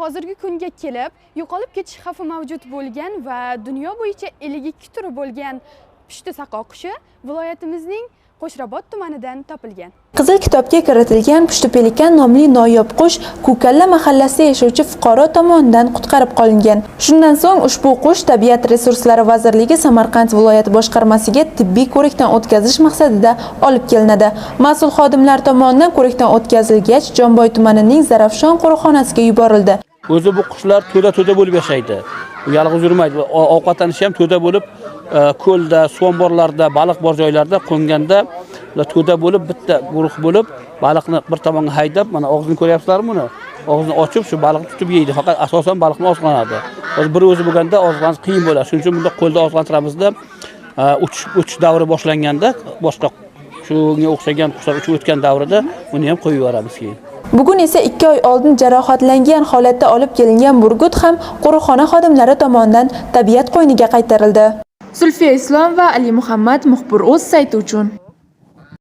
hozirgi kunga kelib yo'qolib ketish xavfi mavjud bo'lgan va dunyo bo'yicha 52 turi bo'lgan pushti saqo qushi viloyatimizning qo'shrabot tumanidan topilgan Qizil kitobga kiritilgan pushti pelikan nomli noyob qush Kukalla mahallasida yashovchi fuqaro tomonidan qutqarib qolingan. Shundan so'ng ushbu qush Tabiat resurslari vazirligi Samarqand viloyati boshqarmasiga tibbiy ko'rikdan o'tkazish maqsadida olib kelinadi. Mas'ul xodimlar tomonidan ko'rikdan o'tkazilgach, Jomboy tumanining Zarafshon qo'riqxonasiga yuborildi. O'zi bu qushlar to'da to'da bo'lib yashaydi. U yolg'iz yurmaydi. Ovqatlanishi ham to'da bo'lib e, ko'lda suv omborlarida baliq bor joylarda qo'nganda to'da bo'lib bitta guruh bo'lib baliqni bir tomonga haydab mana og'zini ko'ryapsizlarmi buni? Og'zini ochib shu baliqni tutib yeydi. Faqat asosan baliqni oziqlanadi hozir bir o'zi bo'lganda oziqlanish qiyin bo'ladi. Shuning uchun bunda qo'lda oziqlantiramizda e, uchish uchish davri boshlanganda boshqa shunga o'xshagan qushlar uchib o'tgan davrida uni ham qo'yib yuboramiz keyin. Bugun esa 2 oy oldin jarohatlangan holatda olib kelingan burgut ham qo'riqxona xodimlari tomonidan tabiat qo'yniga qaytarildi. Zulfiya Islom va Ali Muhammad muxbir o'z sayti uchun